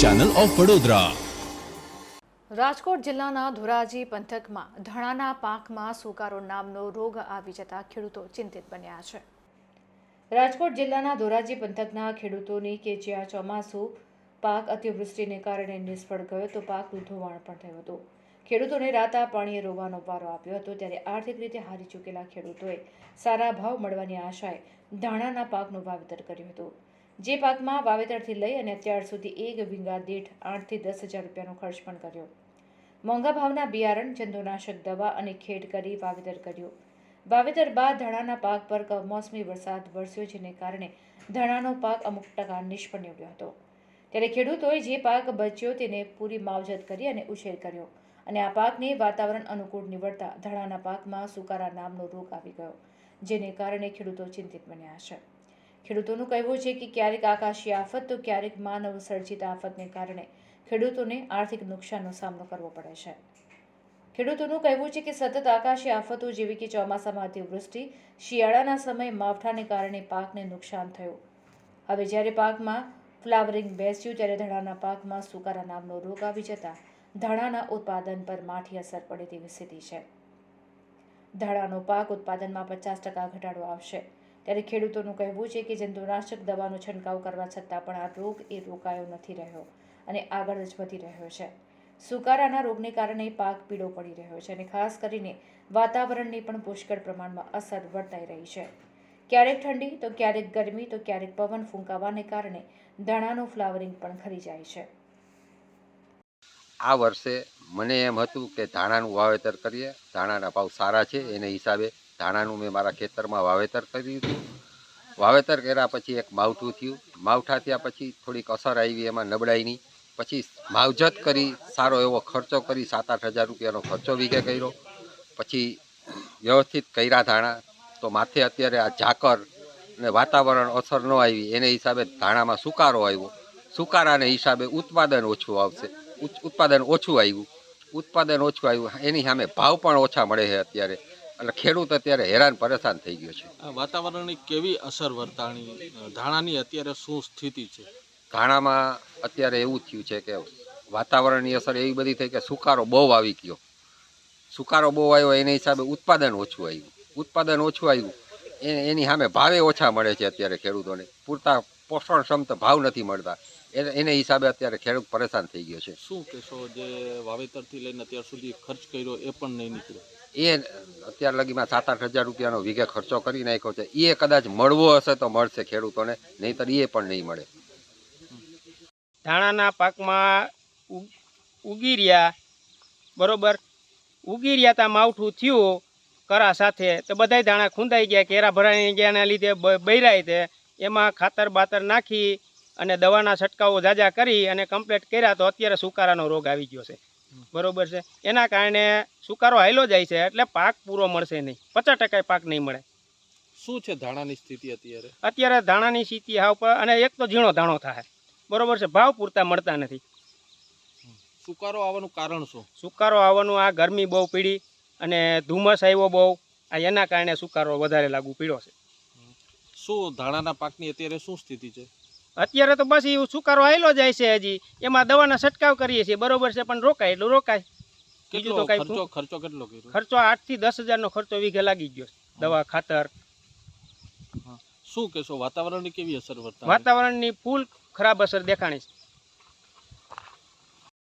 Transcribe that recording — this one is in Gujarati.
ચેનલ ઓફ વડોદરા રાજકોટ જિલ્લાના ધોરાજી પંથકમાં ધણાના પાકમાં સુકારો નામનો રોગ આવી જતા ખેડૂતો ચિંતિત બન્યા છે. રાજકોટ જિલ્લાના ધોરાજી પંથકના ખેડૂતોની કે જ્યાં ચોમાસું પાક અતિવૃષ્ટિને કારણે નિષ્ફળ ગયો તો પાકનું ધોવાણ પણ થયું હતું. ખેડૂતોને રાતા પાણીએ રોવાનો વારો આપ્યો હતો ત્યારે આર્થિક રીતે હારી ચૂકેલા ખેડૂતોએ સારા ભાવ મળવાની આશાએ ધાણાના પાકનું વાવેતર કર્યું હતું. જે પાકમાં વાવેતરથી લઈ અને અત્યાર સુધી એક વીંગા દીઠ આઠથી દસ હજાર રૂપિયાનો ખર્ચ પણ કર્યો. મોંઘા ભાવના બિયારણ, જંતુનાશક દવા અને ખેડ કરી વાવેતર કર્યું. વાવેતર બાદ ધાણાના પાક પર કમોસમી વરસાદ વરસ્યો જેને કારણે ધાણાનો પાક અમુક ટકા નિષ્ફળ નીવડ્યો હતો. ત્યારે ખેડૂતોએ જે પાક બચ્યો તેને પૂરી માવજત કરી અને ઉછેર કર્યો અને આ પાકને વાતાવરણ અનુકૂળ નીવડતા ધાણાના પાકમાં સુકારા નામનો રોગ આવી ગયો, જેને કારણે ખેડૂતો ચિંતિત બન્યા છે. ખેડૂતોનું કહેવું છે કે ક્યારેક આકાશી આફત તો ક્યારેક માનવ સર્જિત આફતને કારણે ખેડૂતોને આર્થિક નુકસાનનો સામનો કરવો પડે છે. ખેડૂતોનું કહેવું છે કે સતત આકાશી આફતો જેવી કે ચોમાસામાં અતિવૃષ્ટિ, શિયાળાના સમયે માવઠાને કારણે પાકને નુકસાન થયું. હવે જ્યારે પાકમાં ફ્લાવરિંગ બેસ્યું ત્યારે ધણાના પાકમાં સુકારા નામનો રોગ આવી જતા ધણાના ઉત્પાદન પર માઠી અસર પડે તેવી સ્થિતિ છે. ધાણાનો પાક ઉત્પાદનમાં પચાસ ટકા ઘટાડો આવશે. ત્યારે ખેડૂતોનું કહેવું છે કે જંતુનાશક દવાનો છંટકાવ કરવા છતાં પણ આ રોગ એ રોકાયો નથી રહ્યો અને આગળ જ વધી રહ્યો છે. સુકારાના રોગને કારણે પાક પીળો પડી રહ્યો છે અને ખાસ કરીને વાતાવરણની પણ પુષ્કળ પ્રમાણમાં અસર વર્તાઈ રહી છે. ક્યારેક ઠંડી તો ક્યારેક ગરમી તો ક્યારેક પવન ફૂંકાવાને કારણે ધાણાનું ફ્લાવરિંગ પણ ખરી જાય છે. આ વર્ષે મને એમ હતું કે ધાણાનું વાવેતર કરીએ. ધાણાના ભાવ સારા છે, એને હિસાબે ધાણાનું મેં મારા ખેતરમાં વાવેતર કર્યું હતું. વાવેતર કર્યા પછી એક માવઠું થયું. માવઠા થયા પછી થોડીક અસર આવી એમાં નબળાઈની. પછી માવજત કરી, સારો એવો ખર્ચો કરી સાત આઠ હજાર રૂપિયાનો ખર્ચો વીઘે કર્યો. પછી વ્યવસ્થિત કર્યા ધાણા. તો માથે અત્યારે આ ઝાકર ને વાતાવરણ અસર ન આવી. એને હિસાબે ધાણામાં સુકારો આવ્યો. સુકારાને હિસાબે ઉત્પાદન ઓછું આવશે. ઉત્પાદન ઓછું આવ્યું. ઉત્પાદન ઓછું આવ્યું. એની સામે ભાવ પણ ઓછા મળે છે અત્યારે. એટલે ખેડૂત અત્યારે હેરાન પરેશાન થઈ ગયો છે. આ વાતાવરણની કેવી અસર વર્તાણી? ધાણાની અત્યારે શું સ્થિતિ છે? ધાણામાં અત્યારે એવું થયું છે કે વાતાવરણની અસર એવી બધી થઈ કે સુકારો બહુ આવી ગયો. સુકારો બહુ આવ્યો એના હિસાબે ઉત્પાદન ઓછું આવ્યું. ઉત્પાદન ઓછું આવ્યું. એ- એની સામે ભાવે ઓછા મળે છે અત્યારે ખેડૂતોને. પૂરતા પોષણ ક્ષમતા ભાવ નથી મળતા. એને હિસાબે અત્યારે ખેડૂત પરેશાન થઈ ગયો છે. શું કહેશો? જે વાવેતરથી લઈને અત્યાર સુધી ખર્ચ કર્યો એ પણ નહીં નીકળ્યો. એ અત્યાર લગીમાં સાત આઠ હજાર રૂપિયાનો વીઘે ખર્ચો કરી નાખ્યો છે. એ કદાચ મળવો હશે તો મળશે ખેડૂતોને, નહીંતર એ પણ નહીં મળે. ધાણાના પાકમાં ઉગ- રહ્યા. બરોબર? ઉગી રહ્યા તા માવઠું થયું કરા સાથે. તો બધાય ધાણા ખૂંદાઈ ગયા, કેરા ભરાઈ ગયાના લીધે બૈરાય તે. એમાં ખાતર બાતર નાખી અને દવાના છંટકાવો જાજા કરી અને કમ્પ્લીટ કર્યા તો અત્યારે સુકારાનો રોગ આવી ગયો છે. બરોબર છે. એના કારણે સુકારો હાયલો જાય છે એટલે પાક પૂરો મળશે નહીં. પચાસ ટકા પાક નહીં મળે. શું છે ધાણાની સ્થિતિ અત્યારે? અત્યારે ધાણાની સ્થિતિ હાવ પર અને એક તો ઝીણો ધાણો થાય. બરોબર છે. ભાવ પૂરતા મળતા નથી. સુકારો આવવાનું કારણ શું? સુકારો આવવાનું આ ગરમી બહુ પીડી અને ધુમ્મસ આવ્યો બહુ. આ એના કારણે સુકારો વધારે લાગુ પીડ્યો છે. શું ધાણાના પાકની અત્યારે શું સ્થિતિ છે? અત્યારે તો બસ એ સુકારો આવેલો જાય છે હજી. એમાં દવાના છંટકાવ કરીએ છીએ. બરોબર છે પણ રોકાય એટલું રોકાય. બીજું તો કઈ ખર્ચો કેટલો ખર્ચો આઠથી દસ હજારનો ખર્ચો વીઘે લાગી ગયો દવા ખાતર. શું કહેશો? વાતાવરણની કેવી અસર વાતાવરણની ફૂલ ખરાબ અસર દેખાણી છે.